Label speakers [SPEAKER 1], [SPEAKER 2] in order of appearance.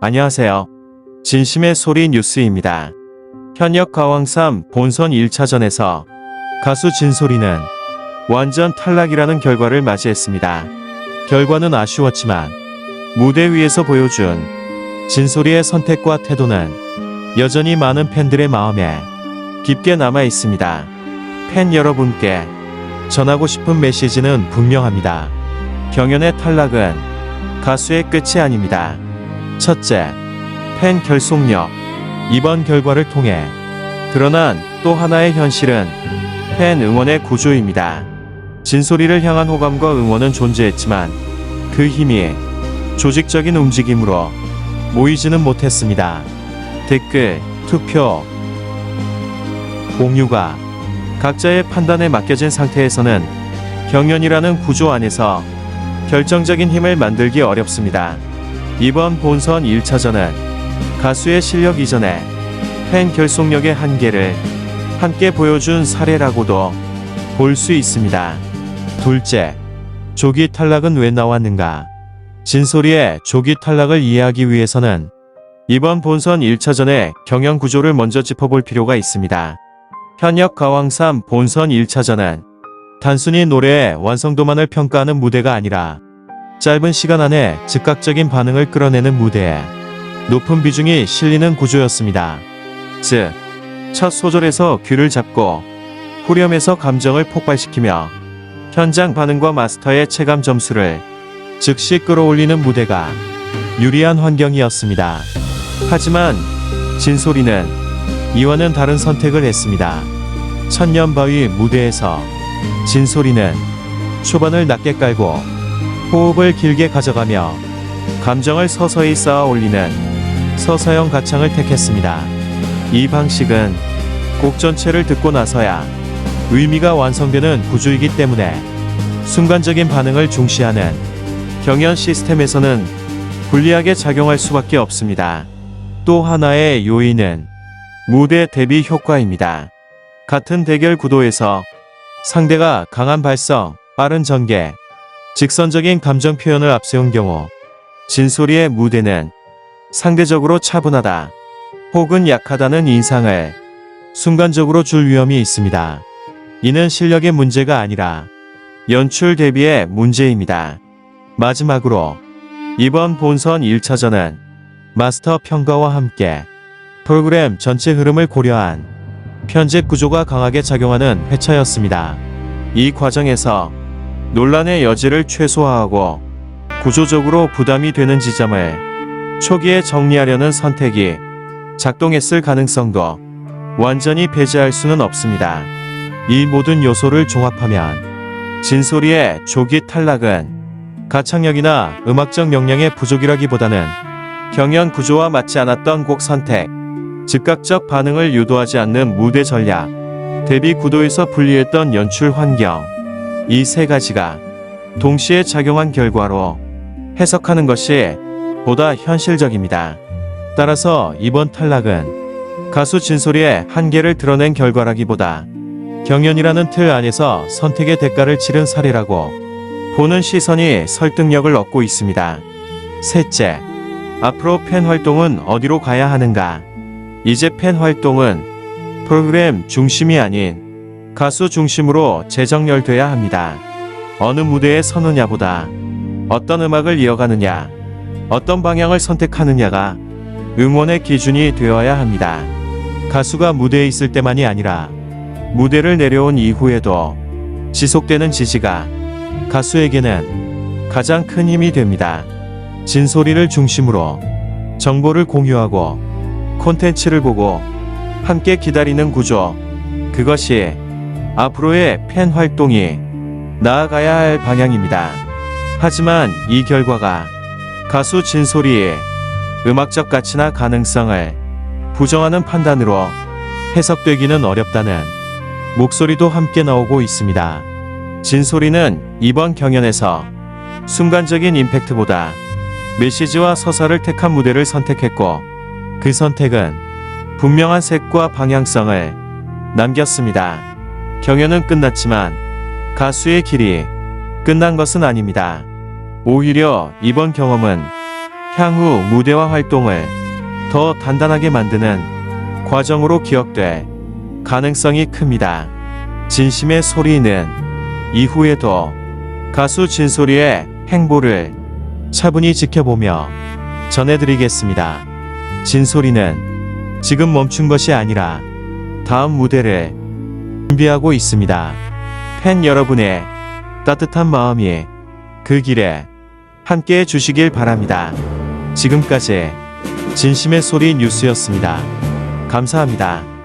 [SPEAKER 1] 안녕하세요. 진심의 소리 뉴스입니다. 현역 가왕삼 본선 1차전에서 가수 진소리는 완전 탈락이라는 결과를 맞이했습니다. 결과는 아쉬웠지만 무대 위에서 보여준 진소리의 선택과 태도는 여전히 많은 팬들의 마음에 깊게 남아 있습니다. 팬 여러분께 전하고 싶은 메시지는 분명합니다. 경연의 탈락은 가수의 끝이 아닙니다. 첫째, 팬 결속력. 이번 결과를 통해 드러난 또 하나의 현실은 팬 응원의 구조입니다. 진소리를 향한 호감과 응원은 존재했지만 그 힘이 조직적인 움직임으로 모이지는 못했습니다. 댓글, 투표, 공유가 각자의 판단에 맡겨진 상태에서는 경연이라는 구조 안에서 결정적인 힘을 만들기 어렵습니다. 이번 본선 1차전은 가수의 실력 이전에 팬 결속력의 한계를 함께 보여준 사례라고도 볼 수 있습니다. 둘째, 조기 탈락은 왜 나왔는가? 진소리의 조기 탈락을 이해하기 위해서는 이번 본선 1차전의 경연 구조를 먼저 짚어볼 필요가 있습니다. 현역 가왕삼 본선 1차전은 단순히 노래의 완성도만을 평가하는 무대가 아니라 짧은 시간 안에 즉각적인 반응을 끌어내는 무대에 높은 비중이 실리는 구조였습니다. 즉, 첫 소절에서 귀를 잡고 후렴에서 감정을 폭발시키며 현장 반응과 마스터의 체감 점수를 즉시 끌어올리는 무대가 유리한 환경이었습니다. 하지만 진소리는 이와는 다른 선택을 했습니다. 천년바위 무대에서 진소리는 초반을 낮게 깔고 호흡을 길게 가져가며 감정을 서서히 쌓아 올리는 서서형 가창을 택했습니다. 이 방식은 곡 전체를 듣고 나서야 의미가 완성되는 구조이기 때문에 순간적인 반응을 중시하는 경연 시스템에서는 불리하게 작용할 수밖에 없습니다. 또 하나의 요인은 무대 대비 효과입니다. 같은 대결 구도에서 상대가 강한 발성, 빠른 전개, 직선적인 감정 표현을 앞세운 경우 진소리의 무대는 상대적으로 차분하다 혹은 약하다는 인상을 순간적으로 줄 위험이 있습니다. 이는 실력의 문제가 아니라 연출 대비의 문제입니다. 마지막으로 이번 본선 1차전은 마스터 평가와 함께 프로그램 전체 흐름을 고려한 편집 구조가 강하게 작용하는 회차였습니다. 이 과정에서 논란의 여지를 최소화하고 구조적으로 부담이 되는 지점을 초기에 정리하려는 선택이 작동했을 가능성도 완전히 배제할 수는 없습니다. 이 모든 요소를 종합하면 진소리의 조기 탈락은 가창력이나 음악적 역량의 부족이라기보다는 경연 구조와 맞지 않았던 곡 선택, 즉각적 반응을 유도하지 않는 무대 전략, 데뷔 구도에서 분리했던 연출 환경, 이 세 가지가 동시에 작용한 결과로 해석하는 것이 보다 현실적입니다. 따라서 이번 탈락은 가수 진소리의 한계를 드러낸 결과라기보다 경연이라는 틀 안에서 선택의 대가를 치른 사례라고 보는 시선이 설득력을 얻고 있습니다. 셋째, 앞으로 팬 활동은 어디로 가야 하는가? 이제 팬 활동은 프로그램 중심이 아닌 가수 중심으로 재정렬돼야 합니다. 어느 무대에 서느냐보다 어떤 음악을 이어가느냐, 어떤 방향을 선택하느냐가 응원의 기준이 되어야 합니다. 가수가 무대에 있을 때만이 아니라 무대를 내려온 이후에도 지속되는 지지가 가수에게는 가장 큰 힘이 됩니다. 진소리를 중심으로 정보를 공유하고 콘텐츠를 보고 함께 기다리는 구조. 그것이 앞으로의 팬 활동이 나아가야 할 방향입니다. 하지만 이 결과가 가수 진소리의 음악적 가치나 가능성을 부정하는 판단으로 해석되기는 어렵다는 목소리도 함께 나오고 있습니다. 진소리는 이번 경연에서 순간적인 임팩트보다 메시지와 서사를 택한 무대를 선택했고 그 선택은 분명한 색과 방향성을 남겼습니다. 경연은 끝났지만 가수의 길이 끝난 것은 아닙니다. 오히려 이번 경험은 향후 무대와 활동을 더 단단하게 만드는 과정으로 기억될 가능성이 큽니다. 진심의 소리는 이후에도 가수 진소리의 행보를 차분히 지켜보며 전해드리겠습니다. 진소리는 지금 멈춘 것이 아니라 다음 무대를 준비하고 있습니다. 팬 여러분의 따뜻한 마음이 그 길에 함께 해주시길 바랍니다. 지금까지 진심의 소리 뉴스였습니다. 감사합니다.